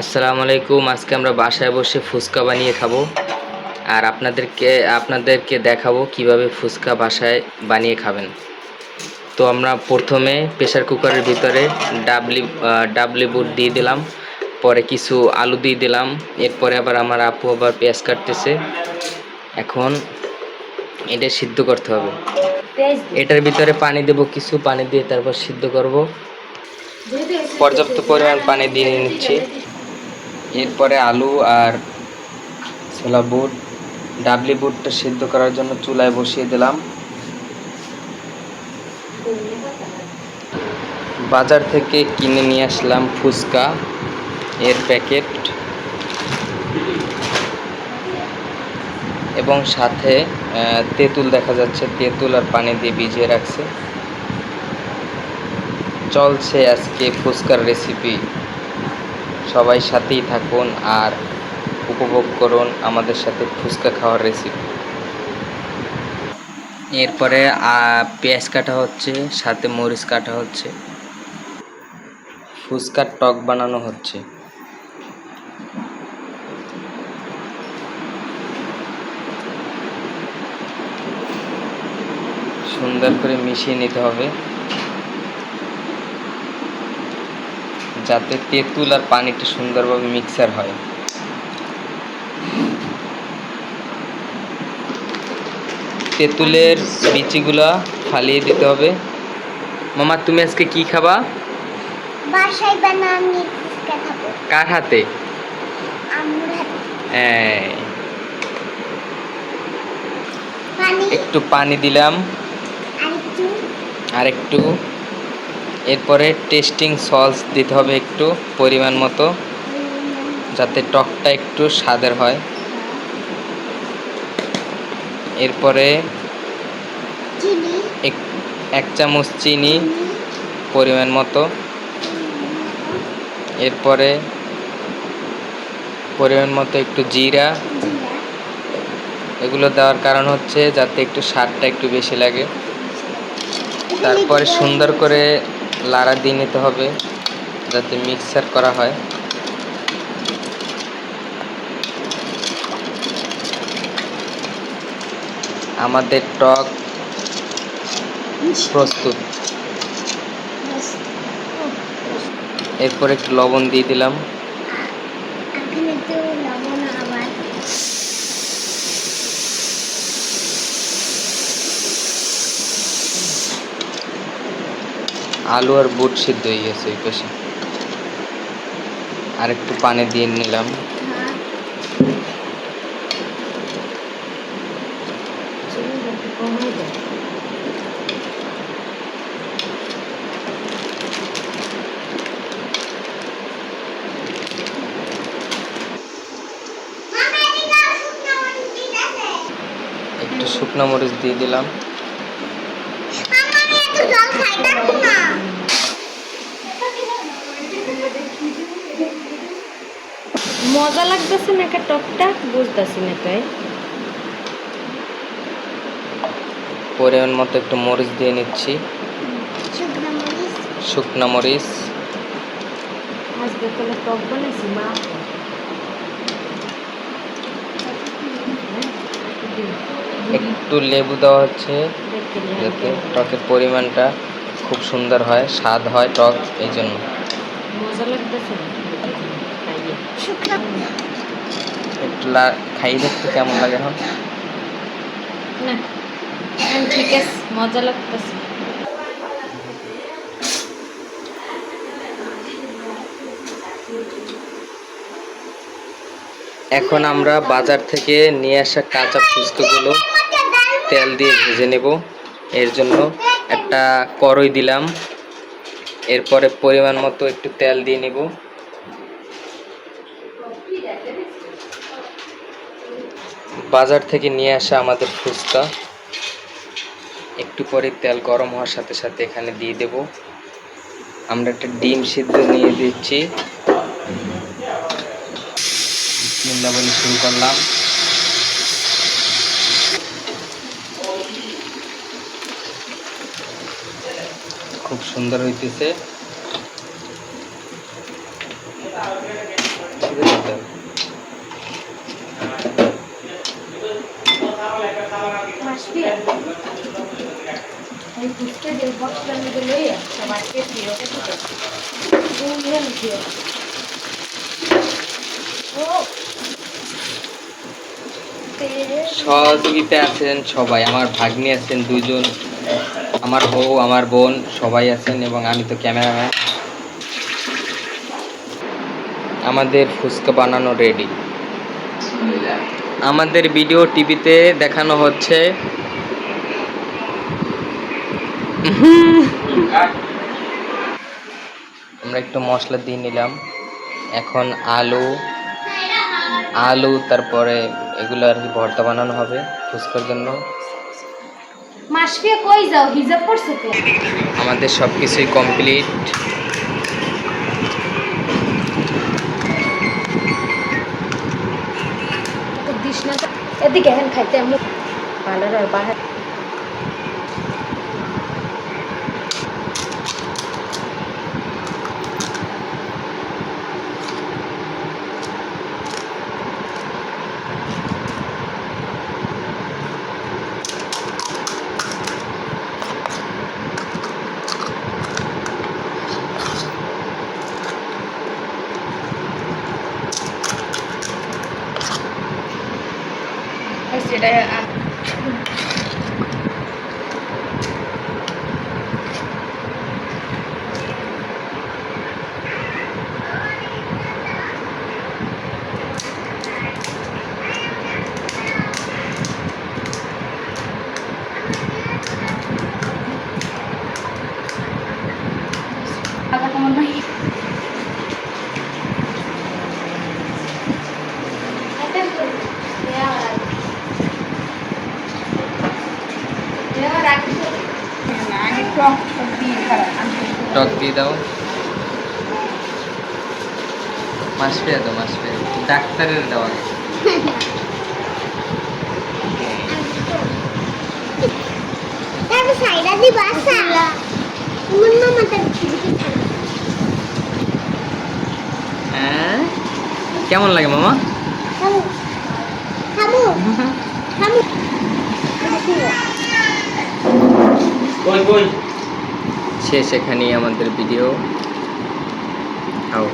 আসসালামু আলাইকুম আজকে আমরা বাসায় বসে ফুচকা বানিয়ে খাব। আর আপনাদেরকে আপনাদেরকে দেখাবো কীভাবে ফুচকা বাসায় বানিয়ে খাবেন। তো আমরা প্রথমে প্রেসার কুকারের ভিতরে ডাবলি ডাবলি বুট দিয়ে দিলাম, পরে কিছু আলু দিয়ে দিলাম, এরপরে আবার আমার আপু আবার পেঁয়াজ কাটতেছে। এখন এটা সিদ্ধ করতে হবে। এটার ভিতরে পানি দেবো, কিছু পানি দিয়ে তারপর সিদ্ধ করব। পর্যাপ্ত পরিমাণ পানি দিয়ে নিচ্ছি। এরপরে আলু আর ছোলা বুট, ডাবলি বুটটা সিদ্ধ করার জন্য চুলায় বসিয়ে দিলাম। বাজার থেকে কিনে নিয়ে আসলাম ফুচকা, এর প্যাকেট এবং সাথে তেঁতুল দেখা যাচ্ছে, তেঁতুল আর পানি দিয়ে ভিজিয়ে রাখছে। চলছে আজকে ফুচকার রেসিপি সবাই সাথেই থাকুন আর উপভোগ করুন আমাদের সাথে ফুচকা খাওয়ার রেসিপি এরপরে পেঁয়াজ কাটা হচ্ছে, সাথে মরিচ কাটা হচ্ছে। ফুচকার টক বানানো হচ্ছে। সুন্দর করে মিশিয়ে নিতে হবে। যাতে তেঁতুল আর পানিটা সুন্দরভাবে মিক্সার হয়। তেঁতুলের বিচিগুলা ফালিয়ে দিতে হবে। মামা তুমি আজকে কি খাবা? বাসায় বানানি কার হাতে? একটু পানি দিলাম। আর একটু আর একটু এরপরে টেস্টিং সস দিতে হবে একটু পরিমাণ মতো, যাতে টকটা একটু স্বাদের হয়। এরপরে এক চামচ চিনি পরিমাণ মতো। এরপরে পরিমাণ মতো একটু জিরা। এগুলো দেওয়ার কারণ হচ্ছে যাতে একটু স্বাদটা একটু বেশি লাগে। তারপরে সুন্দর করে লাড়া দিয়ে নিতে হবে, যাতে মিক্সার করা হয়। আমাদের টক প্রস্তুত। এরপর একটু লবণ দিয়ে দিলাম এখানে তো লবণ আবার আলু আর বুট সিদ্ধ হয়ে গেছে ওই পাশে। আর একটু পানি দিয়ে নিলাম। একটু শুকনো মরিচ দিয়ে দিলাম। মজা লাগতেছে না একটা টকটা? বুঝতেছি না তাই। পরিমাণ মতো একটু মরিচ দিয়ে নিচ্ছি। শুকনো মরিচ। আজকে তাহলে টক বানাইছি মা। একটু লেবু দেওয়া হচ্ছে যাতে টকের পরিমাণটা খুব সুন্দর হয় স্বাদ হয় টক এই জন্য। মজা লাগতেছে একটু খাইয়ে দেখতে কেমন লাগে এখন? না ঠিক আছে মজা লাগতেছে। এখন আমরা বাজার থেকে নিয়ে আসা কাঁচা ফুচকাগুলো তেল দিয়ে ভেজে নেব। এর জন্য একটা কড়ই দিলাম। এরপরে পরিমাণ মতো একটু তেল দিয়ে নিব। বাজার থেকে নিয়ে আসা আমাদের ফুচকা। একটু পরে তেল গরম হওয়ার সাথে সাথে এখানে দিয়ে দেব। আমরা একটা ডিম সিদ্ধ নিয়ে দিচ্ছি। বলে শুরু করলাম। খুব সুন্দর হইতেছে। সহযোগিতা আছেন সবাই, আমার ভাগ্নি আছেন দুজন আমার বউ, আমার বোন, সবাই আছেন এবং আমি তো ক্যামেরাম্যান। আমাদের ফুচকা বানানো রেডি আমাদের ভিডিও টিভিতে দেখানো হচ্ছে আমরা একটু মশলা দিয়ে নিলাম। এখন আলু আলু তারপরে এগুলো আর কি ভর্তা বানানো হবে ফুচকার জন্য। মাসফিয়া কই যাও? হিজাব পড়ছে তো? আমাদের সব কিছুই কমপ্লিট। এদিকে হেন খাইতে আমি ভালো রয় বাহার। 还写的啊。嗯 টক দিয়ে দাও। মাছ পেয়ে দাও মাছ পেয়ে ডাক্তারের দেওয়া। হ্যাঁ? কেমন লাগে মামা? খাব খাব শেষ এখানেই আমাদের ভিডিও খাও